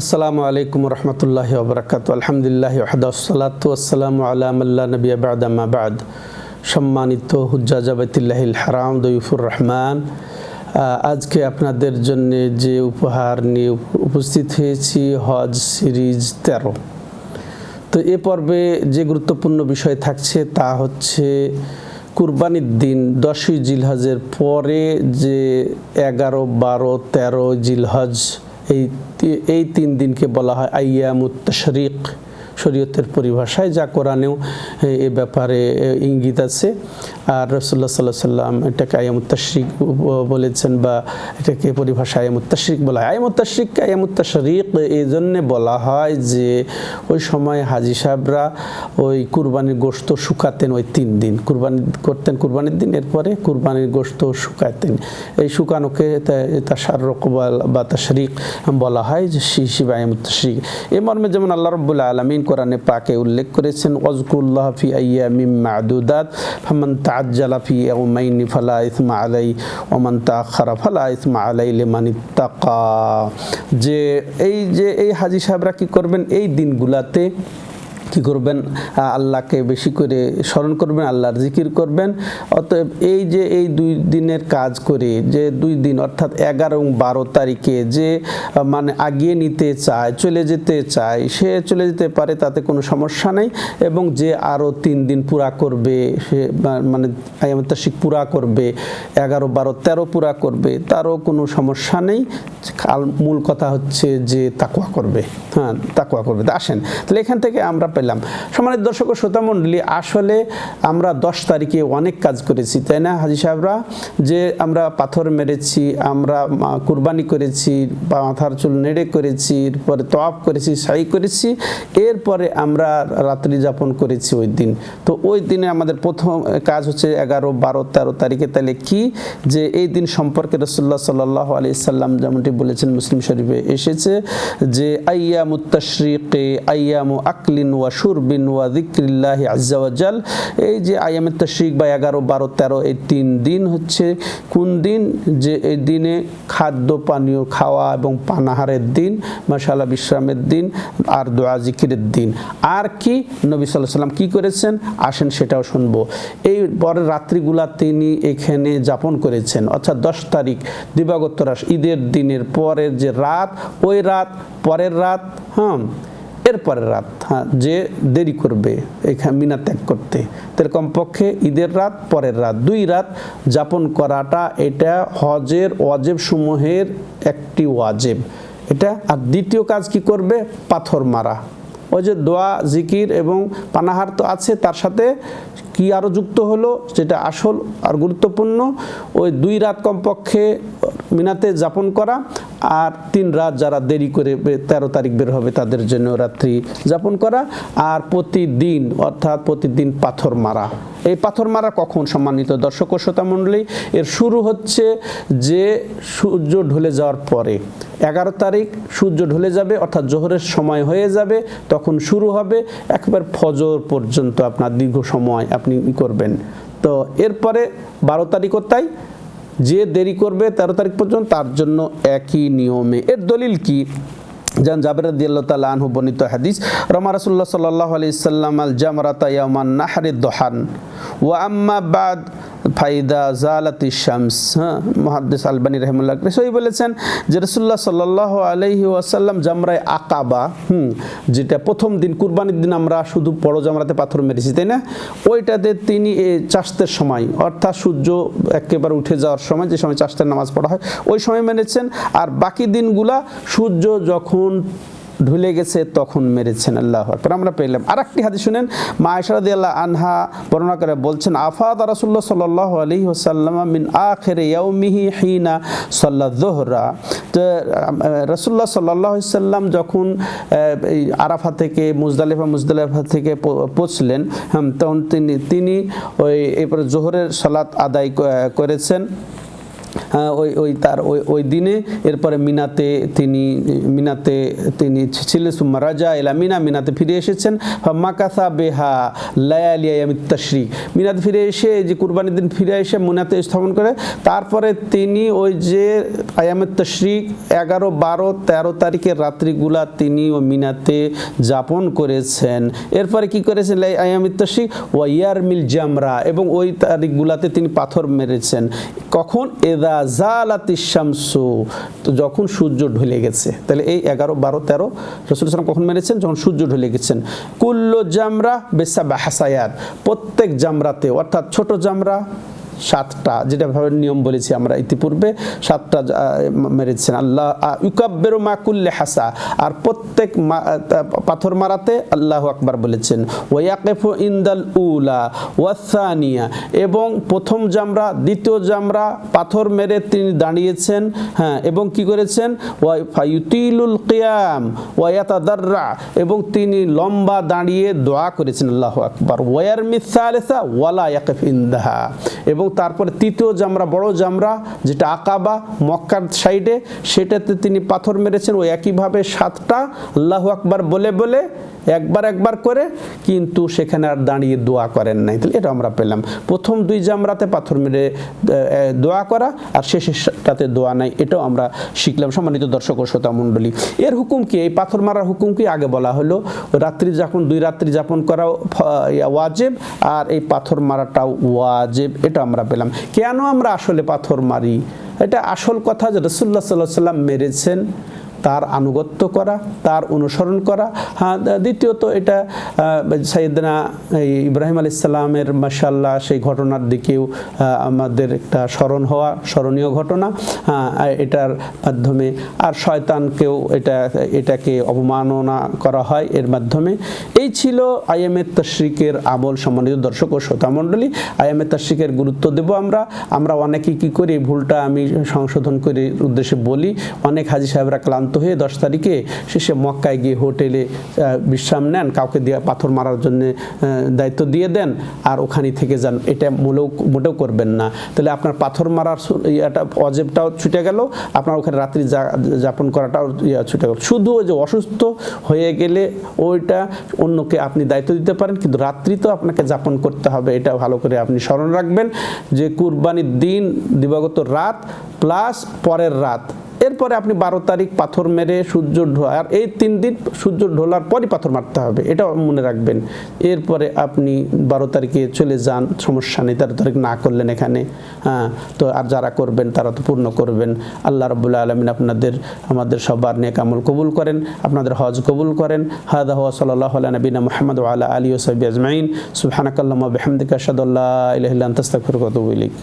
আসসালামু আলাইকুম রহমতুল্লাহ ওবরাকাত। আলহামদুলিল্লাহ ওহদাসলাত আসসালামু আলামাল্লা নবী আবাদ আমাবাদ সম্মানিত হুজ্জা জাবাতিল্লাহিল হারাম দইফুর রহমান আজকে আপনাদের জন্য যে উপহার নিয়ে উপস্থিত হয়েছি হজ সিরিজ তেরো। তো এ পর্বে যে গুরুত্বপূর্ণ বিষয় থাকছে তা হচ্ছে কুরবানির দিন, দশই জিলহজের পরে যে এগারো, বারো, তেরো জিলহজ এই এই তিন দিনকে বলা হয় আইয়ামুত তশরিক শরীয়তের পরিভাষায় যা কোরআনেও, এ- ব্যাপারে ইঙ্গিত আছে। আর রসুল্লাহ সাল্লাহ সাল্লাম এটাকে আয়ামুত তশরিক বলেছেন বা এটাকে পরিভাষায় আয়ামুত তশরিক বলা হয়। আয়ামুত তশরিক আয়ামুত তশরিক এই জন্যে বলা হয় যে, ওই সময় হাজি সাহেবরা ওই কুরবানির গোশত শুকাতেন ওই তিন দিন। কুরবানি করতেন কুরবানির দিন, এরপরে কুরবানির গোশত শুকাতেন। এই শুকানোকে তাসার রকবাল বা তশরিক বলা হয় যে শিবা আয়ামুত তশরিক। এ মর্মে যেমন আল্লাহ রব্বুল আলমিন কোরআনে পাকে উল্লেখ করেছেন ওয়াজকুল্লাহ ফি আইয়া মিম মাদুদাত, ফামান তাজ্জালা ফি ইয়াউমাইনি ফালা ইসমা আলাই ওমান তাখারা ফালা ইসমা আলাই লিমান ইত্তাকা। যে এই যে এই হাজি সাহেবরা কি করবেন? এই দিনগুলাতে কি করবেন আল্লাহকে বেশি করে স্মরণ করবেন, আল্লাহর জিকির করবেন। অতএব এই যে এই দুই দিনের কাজ করে, যে দুই দিন, অর্থাৎ এগারো এবং বারো তারিখে যে মানে আগিয়ে নিতে চায়, চলে যেতে চায়, সে চলে যেতে পারে, তাতে কোনো সমস্যা নেই। এবং যে আরও তিন দিন পুরা করবে, সে মানে আয়ামতাশিক পুরা করবে, এগারো, বারো, তেরো পুরা করবে, তারও কোনো সমস্যা নেই। মূল কথা হচ্ছে যে তাকুয়া করবে। হ্যাঁ তাকুয়া করবে। আসেন, তাহলে এখান থেকে আমরা পেলাম। সম্মানিত দর্শক ও শ্রোতা মণ্ডলী, আসলে আমরা দশ তারিখে অনেক কাজ করেছি, তাই না হাজি সাহেবরা? যে আমরা পাথর মেরেছি, আমরা কুরবানি করেছি বা মাথার চুল নেড়ে করেছি, এরপরে তোয়াব করেছি, সাই করেছি, এরপরে আমরা রাত্রি যাপন করেছি ওই দিন। তো ওই দিনে আমাদের প্রথম কাজ হচ্ছে এগারো, বারো, তেরো তারিখে তাহলে কি? যে এই দিন সম্পর্কে রসুল্লাহ সাল্লাহ আলি সাল্লাম যেমনটি বলেছেন, মুসলিম শরীফে এসেছে যে আইয়ামু তশরিকে, আইয়ামু আকলিন ওয়া শুরবিন ওয়া দিক্রিল্লাহি আজ্জাওয়াজাল এই যে আইয়ামে তশরিক বা এগারো, বারো, তেরো, এই তিন দিন হচ্ছে কোন দিন? যে এই দিনে খাদ্য, পানীয় খাওয়া এবং পানাহারের দিন মশালা বিশ্রামের দিন আর দোয়া জিকিরের দিন। আর কি? নবী সাল্লাহ সাল্লাম কী করেছেন? আসেন সেটাও শুনব। এই পরের রাত্রিগুলা তিনি এখানে যাপন করেছেন। অর্থাৎ দশ তারিখ, দিবাগত রাস ঈদের দিনের পরের যে রাত, ওই রাত, পরের রাত হ্যাঁ এরপরের রাত হ্যাঁ যে দেরি করবে এখানে মিনা ত্যাগ করতে। তার কমপক্ষে ঈদের রাত, পরের রাত। দুই রাত যাপন করাটা এটা হজের ওয়াজেব সমূহের একটি ওয়াজেব। এটা, আর দ্বিতীয় কাজ কি করবে? পাথর মারা। ওই যে দোয়া, জিকির এবং পানাহার তো আছে, তার সাথে কি আরও যুক্ত হলো? যেটা আসল আর গুরুত্বপূর্ণ, ওই দুই রাত কমপক্ষে মিনাতে যাপন করা। আর তিন রাত যারা দেরি করে বে- তেরো তারিখ বের হবে, তাদের জন্য রাত্রি যাপন করা। আর প্রতিদিন, অর্থাৎ প্রতিদিন পাথর মারা। এই পাথর মারা কখন সম্মানিত দর্শক ও শ্রোতা মণ্ডলী? এর শুরু হচ্ছে যে সূর্য ঢলে যাওয়ার পরে। এগারো তারিখ, সূর্য ঢলে যাবে, অর্থাৎ জোহরের সময় হয়ে যাবে, তখন শুরু হবে। একবার ফজর পর্যন্ত আপনার দীর্ঘ সময় আপনি করবেন। তো এরপরে বারো তারিখও তাই যে দেরি করবে তেরো তারিখ পর্যন্ত তার জন্য একই নিয়মে। এর দলিল কি? যান জাবের রাদিয়াল্লাহু তাআলা আনহু বর্ণিত হাদিস, রমা রসুল্লাহ সাল্লাহ আলি সাল্লাম আল জামরাতা ইয়ামান নাহরি দোহান ও আম্মা বাদ ফাইদা জালাতি শামস হ্যাঁ মুহাদ্দিস আলবানী রাহিমাহুল্লাহ সই বলেছেন যে রাসূলুল্লাহ সাল্লাল্লাহু আলাইহি ওয়াসাল্লাম জামরায় আকাবা, হুম, যেটা প্রথম দিন, কুরবানির দিন আমরা শুধু বড় জামরাতে পাথর মেরেছি, তাই না? ওইটাতে তিনি চাষতের সময়, অর্থাৎ সূর্য একেবারে উঠে যাওয়ার সময়, যে সময় চাষতের নামাজ পড়া হয়, ওই সময় মেরেছেন আর বাকি দিনগুলা সূর্য যখন ঢুলে গেছে, তখন মেরেছেন আল্লাহ আকবার। আমরা পেলাম। আর একটি হাদিস শুনেন, মা আয়সারদি আল্লাহ আনহা বর্ণনা করে বলছেন আফাদ রাসুল্লাহ সাল্লাহ আলী ওসাল্লাম মিন আখের ইয়াউমিহি হিনা সাল্লা দোহরা তো রসুল্লাহ সাল্লাহ সাল্লাম যখন আরাফা থেকে, মুজদালিফা মুজদালিফা থেকে পৌঁছলেন তখন তিনি তিনি ওই, এরপরে জোহরের সালাত আদায় করেছেন। ওই ওই তার, ওই ওই দিনে। এরপরে মিনাতে তিনি মিনাতে তিনি ছিলেন, সুম্মা রাজা এলা মিনা, মিনাতে ফিরে এসেছেন। মাকাসা বেহা লায়ালিয়ামিত তশরিক মিনাতে ফিরে এসে যে কুরবানির দিন ফিরে এসে মিনাতে স্থাপন করে, তারপরে তিনি ওই যে আয়ামের তশরিক এগারো, বারো, তেরো তারিখের রাত্রিগুলা তিনি ও মিনাতে যাপন করেছেন। এরপরে কি করেছেন আয়ামিত তশরিক ওয়াইয়ার মিল জামরা। এবং ওই তারিখগুলাতে তিনি পাথর মেরেছেন। কখন? এদা জালাতি শামসু, তো যখন সূর্য ঢলে গেছে, তাহলে এই এগারো, বারো, তেরো রসুল সালাম কখন মেরেছেন? যখন সূর্য ঢলে গেছেন। কুল্লো জামরা বেসা হাসায়াত প্রত্যেক জামরাতে, অর্থাৎ ছোট জামরা সাতটা, যেটা ভাবে নিয়ম বলেছি আমরা ইতিপূর্বে, সাতটা মেরেছেন। আল্লাহ ইউকাব্বের মা কুল্লে হাসা। আর প্রত্যেক পাথর মারাতে আল্লাহ আকবার বলেছেন। ওয়াকেফ ইন্দাল উলা ওয়াসানিয়া এবং প্রথম জামরা দ্বিতীয় জামরা পাথর মেরে তিনি দাঁড়িয়েছেন হ্যাঁ এবং কি করেছেন? ওয়াইতিলুল কিয়াম ওয়াতাদাররা এবং তিনি লম্বা দাঁড়িয়ে দোয়া করেছেন, আল্লাহ আকবার। ওয়ার মিসালেসা ওয়ালা ইয়াকিফ ইন্দাহা। এবং তারপরে তৃতীয় জামরা, বড় জামরা, যেটা আকাবা, মক্কার সাইডে, সেটাতে তিনি পাথর মেরেছেন। ওই একইভাবে সাতটা, আল্লাহ আকবার বলে বলে একবার একবার করে, কিন্তু সেখানে আর দাঁড়িয়ে দোয়া করেন নাই। তাহলে এটা আমরা পেলাম। প্রথম দুই জামরাতে পাথর মেরে দোয়া করা, আর শেষেরটাতে দোয়া নাই, এটাও আমরা শিখলাম সম্মানিত দর্শক ও শ্রোতা মণ্ডলী। এর হুকুম কি? এই পাথর মারার হুকুম কি? আগে বলা হলো, রাত্রি যাপন দুই রাত্রি যাপন করা ওয়াজেব, আর এই পাথর মারাটাও ওয়াজেব, এটা আমরা পেলাম। কেন আমরা আসলে পাথর মারি? এটা আসল কথা যে রসুল্লাহ সাল্লাহ সাল্লাম মেরেছেন। তার আনুগত্য করা, তার অনুসরণ করা। হ্যাঁ দ্বিতীয়ত এটা সাইদনা ইব্রাহিম আলী ইসলামের মাসাল্লাহ সেই ঘটনার দিকেও আমাদের একটা স্মরণ হওয়া, স্মরণীয় ঘটনা। হ্যাঁ এটার মাধ্যমে আর শয়তানকেও এটা, এটাকে অবমাননা করা হয় এর মাধ্যমে। এই ছিল আইএমএ তশরিকের আমল সম্মানিত দর্শক ও শ্রোতা মণ্ডলী। আইএমএ তশরিকের গুরুত্ব দেব আমরা। আমরা অনেকে কী করি ভুলটা আমি সংশোধন করে উদ্দেশ্যে বলি। অনেক হাজি সাহেবরা ক্লান্ত হয়ে দশ তারিখে শেষে মক্কায় গিয়ে হোটেলে বিশ্রাম নেন। কাউকে দিয়ে পাথর মারার জন্য দায়িত্ব দিয়ে দেন আর ওখানে থেকে যান। এটা মোটেও মোটেও করবেন না। তাহলে আপনার পাথর মারার ইয়েটা, অজেবটাও ছুটে গেল। আপনার ওখানে রাত্রি যা- যাপন করাটাও ছুটে গেল। শুধু ওই যে অসুস্থ হয়ে গেলে ওইটা অন্যকে আপনি দায়িত্ব দিতে পারেন, কিন্তু রাত্রি তো আপনাকে যাপন করতে হবে। এটা ভালো করে আপনি স্মরণ রাখবেন যে কুরবানির দিন দিবাগত রাত প্লাস পরের রাত। এরপরে আপনি বারো তারিখ পাথর মেরে সূর্য ঢোয়া আর এই তিন দিন সূর্য ঢোলার পরই পাথর মারতে হবে এটা মনে রাখবেন। এরপরে আপনি বারো তারিখে চলে যান, সমস্যা নেই, তেরো তারিখ না করলেন এখানে হ্যাঁ তো আর যারা করবেন তারা তো পূর্ণ করবেন। আল্লাহ রবুল্লা আলমিন আপনাদের, আমাদের সবার নেক আমল কবুল করেন, আপনাদের হজ কবুল করেন। হাদা নবীনা মোহাম্মদ আলা আলী ওসাবি আজমাইন। সুবহানাকাল্লাহ বেহামদিকা সাদুল্লাহ ওয়া আতুবু ইলাইক।